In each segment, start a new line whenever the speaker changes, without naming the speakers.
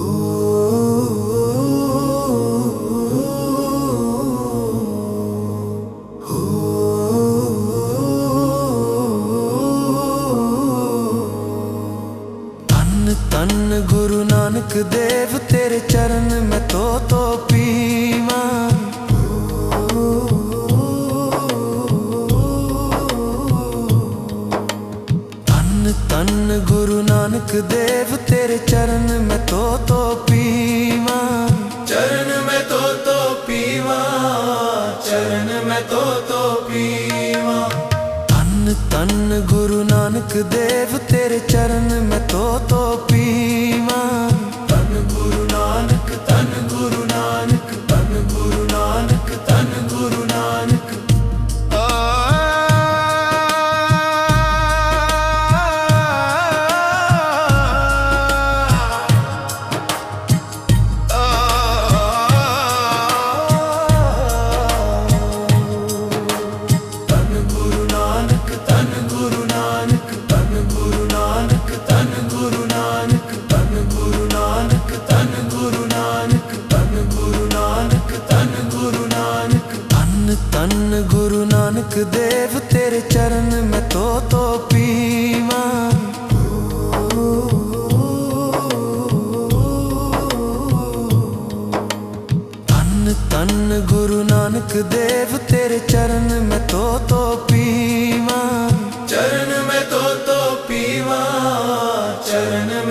Ooh. ਮੈਂ ਤੋ ਤੋ ਪੀਵਾਂ। ਤਨ ਤਨ ਗੁਰੂ ਨਾਨਕ ਦੇਵ ਤੇਰੇ ਚਰਨ ਮੈਂ ਤੋ ਤੋ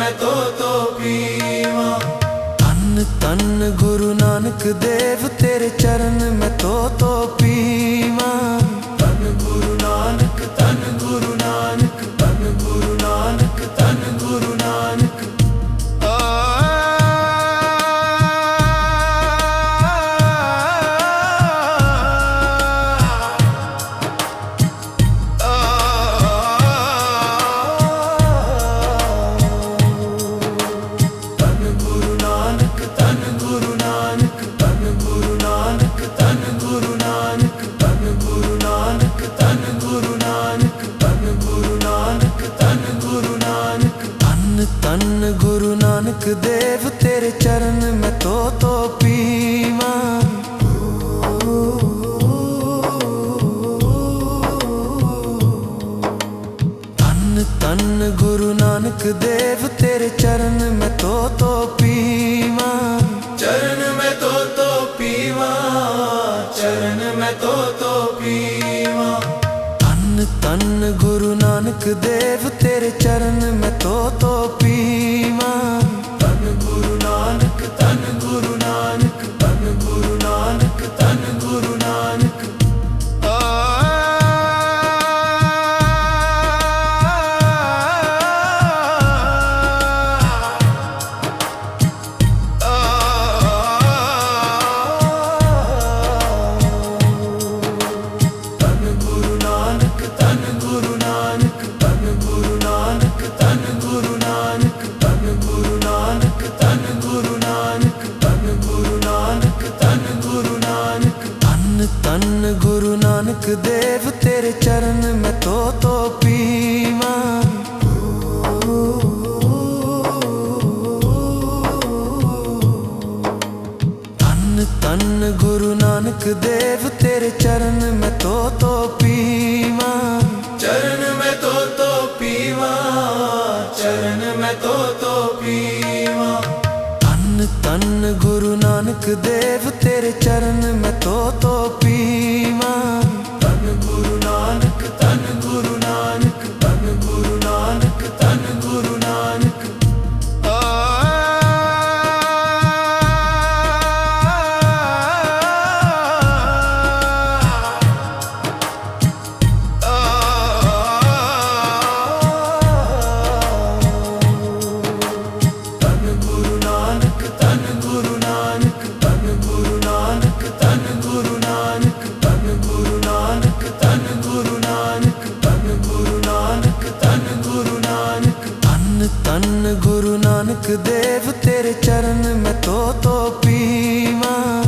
ਮੈਂ ਤੋ ਤੋ ਪੀਵਾਂ ਤਨ ਤਨ ਗੁਰੂ ਨਾਨਕ ਦੇਵ, ਤੇਰੇ ਚਰਨ ਮੈਂ ਤੋ ਤੋ ਪੀਵਾਂ। ਤੋ ਤੋ ਤਨ ਤਨ ਗੁਰੂ ਨਾਨਕ ਦੇਵ ਤੇਰੇ ਚਰਨ ਮੈਂ ਤੋ ਤੋ ਨਾਨਕ ਦੇਵ ਤੇਰੇ ਚਰਨ ਮੈਂ ਤੋ ਤੋ ਪੀਵਾਂ। ਤਨ ਤਨ ਗੁਰੂ ਨਾਨਕ ਦੇਵ ਤੇਰੇ ਚਰਨ ਮੈਂ ਤੋ ਤੋ ਪੀਵਾਂ। ਚਰਨ ਮੈਂ ਤੋ ਤੋ ਪੀਵਾਂ ਚਰਨ ਮੈਂ ਤੋ ਤੋ ਪੀਵਾਂ। ਤਨ ਤਨ ਗੁਰੂ ਨਾਨਕ ਦੇਵ ਤੇਰੇ ਚਰਨ ਮੈਂ ਤੋ ਤੋ ਨਾਨਕ ਦੇਵ ਤੇਰੇ ਚਰਨ ਮੈਂ ਤੋ ਤੋ ਪੀਵਾਂ।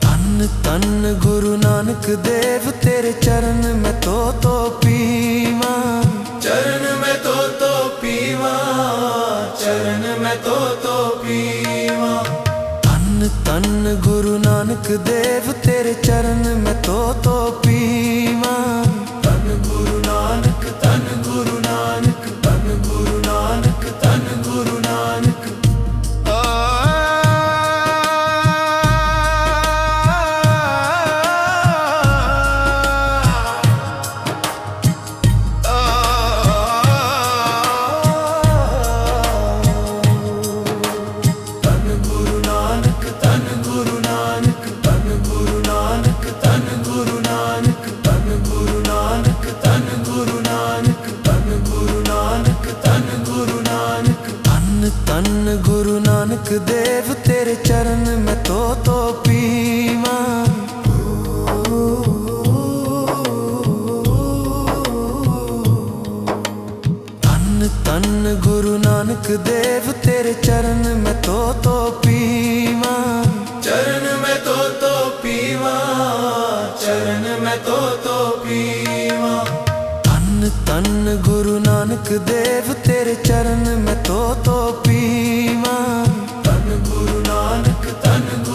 ਤਨ ਤਨ ਗੁਰੂ ਨਾਨਕ ਦੇਵ ਤੇਰੇ ਚਰਨ ਮੈਂ ਤੋ ਤੋ ਪੀਵਾਂ। ਚਰਨ ਮੈਂ ਤੋ ਤੋ ਪੀਵਾਂ ਚਰਨ ਮੈਂ ਤੋ ਤੋ ਪੀਵਾਂ। ਤਨ ਤਨ ਗੁਰੂ ਨਾਨਕ ਦੇਵ ਤੇਰੇ ਚਰਨ ਮੈਂ ਤੋ ਤੋ ਪੀਵਾਂ। ਨਾਨਕ ਦੇਵ ਤੇਰੇ ਚਰਨ ਮੈਂ ਤੋ ਤੋ ਪੀਵਾਂ। ਤਨ ਤਨ ਗੁਰੂ ਨਾਨਕ ਦੇਵ ਤੇਰੇ ਚਰਨ ਮੈਂ ਤੋ ਤੋ ਪੀਵਾਂ। ਚਰਨ ਮੈਂ ਤੋ ਤੋ ਪੀਵਾਂ ਚਰਨ ਮੈਂ ਤੋ ਤੋ ਪੀਵਾਂ। ਤਨ ਤਨ ਗੁਰੂ ਨਾਨਕ ਦੇਵ ਤੇਰੇ ਚਰਨ ਮੈਂ ਤੋ ਤੋ ਪੀਵਾਂ।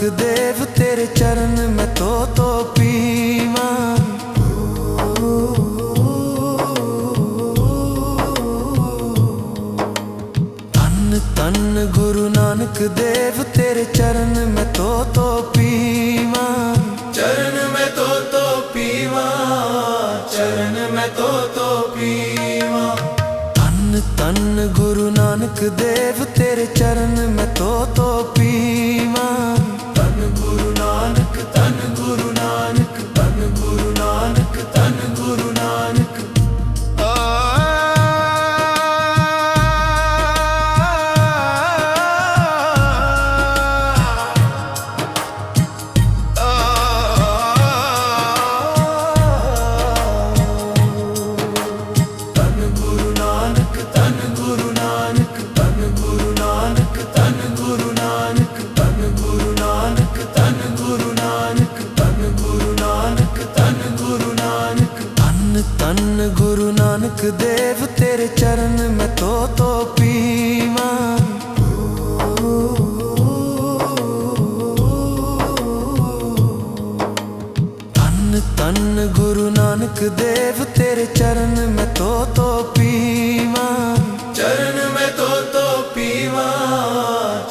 ਨਾਨਕ ਦੇਵ ਤੇਰੇ ਚਰਨ ਮੈਂ ਤੋ ਤੋ ਪੀਵਾਂ। ਤਨ ਤਨ ਗੁਰੂ ਨਾਨਕ ਦੇਵ ਤੇਰੇ ਚਰਨ ਮੈਂ ਤੋ ਤੋ ਪੀਵਾਂ। ਚਰਨ ਮੈਂ ਤੋ ਤੋ ਪੀਵਾਂ ਚਰਨ ਮੈਂ ਤੋ ਤੋ ਪੀਵਾਂ। ਤਨ ਤਨ ਗੁਰੂ ਨਾਨਕ ਦੇਵ ਤੇਰੇ ਚਰਨ ਮੈਂ ਤੋ ਤੋ ਪੀਵਾਂ। ਨਾਨਕ ਦੇਵ ਤੇਰੇ ਚਰਨ ਮੈਂ ਤੋ ਤੋ ਪੀਵਾਂ। ਤਨ ਤਨ ਗੁਰੂ ਨਾਨਕ ਦੇਵ ਤੇਰੇ ਚਰਨ ਮੈਂ ਤੋ ਤੋ ਪੀਵਾਂ। ਚਰਨ ਮੈਂ ਤੋ ਤੋ ਪੀਵਾਂ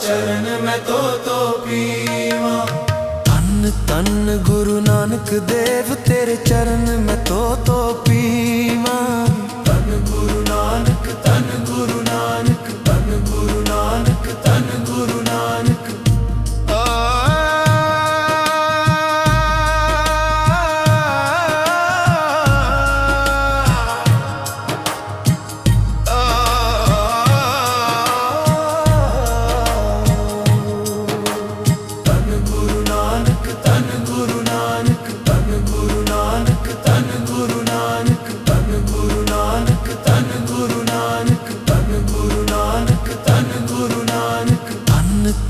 ਚਰਨ ਮੈਂ ਤੋ ਤੋ ਪੀਵਾਂ। ਤਨ ਤਨ ਗੁਰੂ ਨਾਨਕ ਦੇਵ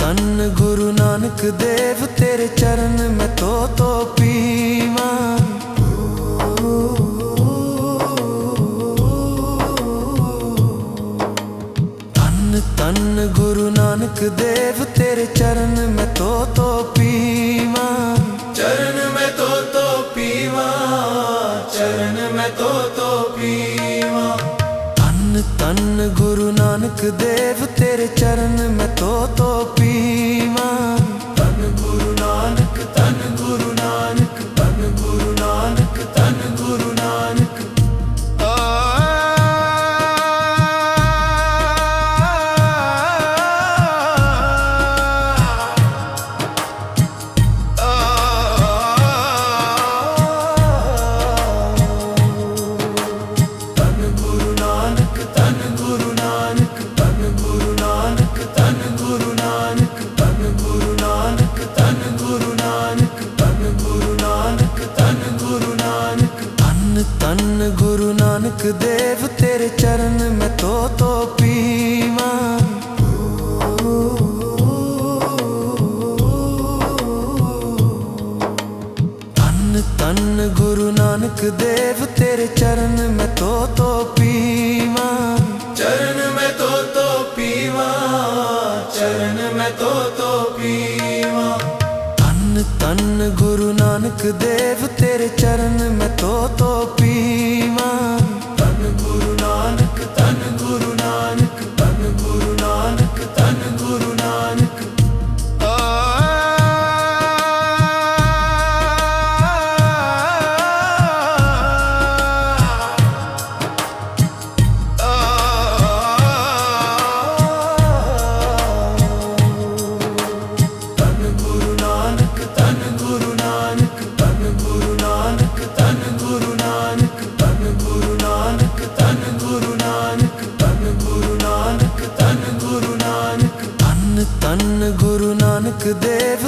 ਤਨ ਗੁਰੂ ਨਾਨਕ ਦੇਵ ਤੇਰੇ ਚਰਨ ਮੈਂ ਤੋ ਤੋ ਪੀਵਾਂ। ਤਨ ਤਨ ਗੁਰੂ ਨਾਨਕ ਦੇਵ ਤੇਰੇ ਚਰਨ ਮੈਂ ਤੋ ਤੋ ਪੀਵਾਂ। ਚਰਨ ਮੈਂ ਤੋ ਤੋ ਪੀਵਾਂ ਚਰਨ ਮੈਂ ਤੋ ਤੋ ਪੀਵਾਂ। ਤਨ ਤਨ ਗੁਰੂ ਨਾਨਕ ਦੇਵ ਤੇਰੇ ਚਰਨ ਮੈਂ ਤੋ ਤੋ ਨਾਨਕ ਦੇਵ ਤੇਰੇ ਚਰਨ ਮੈਂ ਤੋ ਤੋ ਪੀਵਾਂ। ਤਨ ਤਨ ਗੁਰੂ ਨਾਨਕ ਦੇਵ ਤੇਰੇ ਚਰਨ ਮੈਂ ਤੋ ਤੋ ਪੀਵਾਂ। ਚਰਨ ਮੈਂ ਤੋ ਤੋ ਪੀਵਾਂ ਚਰਨ ਮੈਂ ਤੋ ਤੋ ਪੀਵਾਂ। ਤਨ ਤਨ ਗੁਰੂ ਨਾਨਕ ਦੇਵ ਤੇਰੇ ਚਰਨ ਮੈਂ ਤੋ ਤੋ ਤਨ ਗੁਰੂ ਨਾਨਕ ਦੇਵ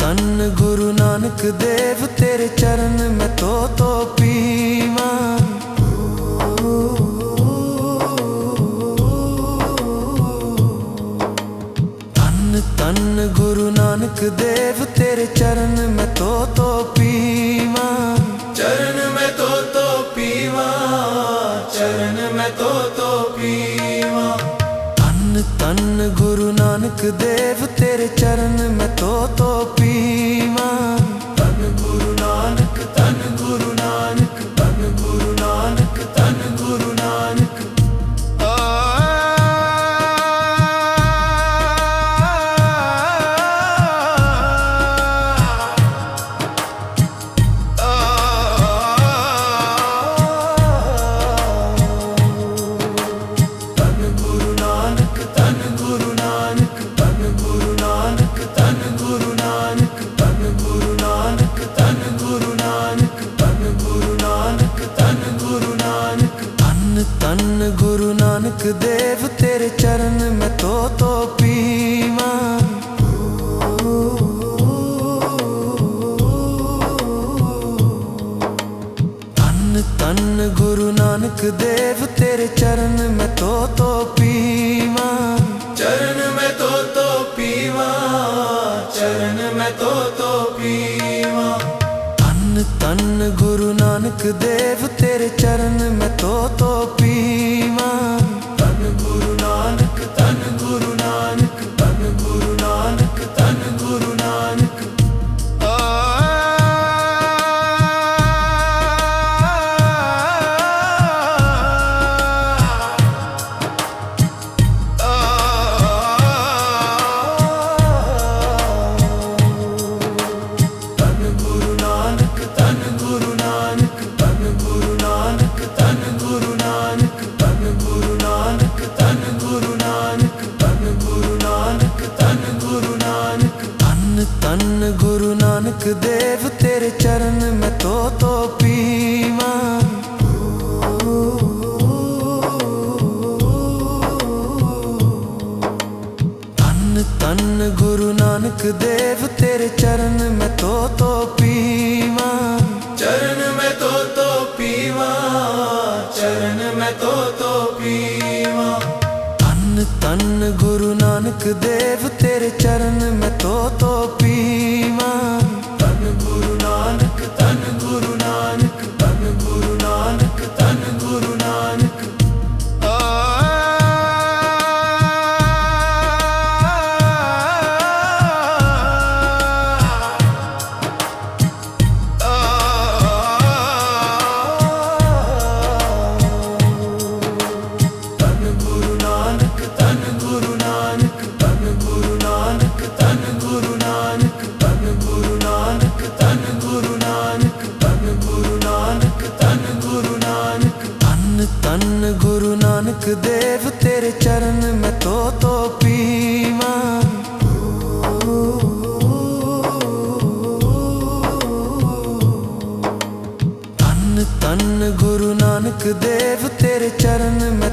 ਤਨ ਗੁਰੂ ਨਾਨਕ ਦੇਵ ਤੇਰੇ ਚਰਨ ਮੈਂ ਤੋ ਤੋ ਪੀਵਾਂ। ਤਨ ਤਨ ਗੁਰੂ ਨਾਨਕ ਦੇਵ ਤੇਰੇ ਚਰਨ ਮੈਂ ਤੋ ਤੋ ਪੀਵਾਂ। ਚਰਨ ਮੈਂ ਤੋ ਤੋ ਪੀਵਾਂ ਚਰਨ ਮੈਂ ਤੋ ਤੋ ਪੀਵਾਂ। ਤਨ ਤਨ ਗੁਰੂ ਨਾਨਕ ਦੇਵ ਤੇਰੇ ਚਰਨ ਮੈਂ ਗੁਰੂ ਨਾਨਕ ਦੇਵ ਤੇਰੇ ਚਰਨ ਮੈਂ ਤੋ ਤੋ ਪੀਵਾਂ। ਤਨ ਤਨ ਗੁਰੂ ਨਾਨਕ ਦੇਵ ਤੇਰੇ ਚਰਨ ਮੈਂ ਤੋ ਤੋ ਪੀਵਾਂ। ਚਰਨ ਮੈਂ ਤੋ ਤੋ ਪੀਵਾਂ ਚਰਨ ਮੈਂ ਤੋ ਤੋ ਪੀਵਾਂ। ਤਨ ਤਨ ਗੁਰੂ ਨਾਨਕ ਦੇਵ ਤੇਰੇ ਚਰਨ ਮੈਂ ਤੋ ਤੋ ਪੀਵਾਂ। ਦੇਵ ਤੇਰੇ ਚਰਨ ਮੈਂ ਤੋ ਤੋ ਪੀਵਾਂ। ਤਨ ਤਨ ਗੁਰੂ ਨਾਨਕ ਦੇਵ ਤੇਰੇ ਚਰਨ ਮੈਂ ਤੋ ਤੋ ਪੀਵਾਂ। ਚਰਨ ਮੈਂ ਤੋ ਤੋ ਪੀਵਾਂ ਚਰਨ ਮੈਂ ਤੋ ਤੋ ਪੀਵਾਂ। ਤਨ ਤਨ ਗੁਰੂ ਨਾਨਕ ਦੇਵ ਤੇਰੇ ਚਰਨ ਮੈਂ ਤੋ ਤੋ चरण में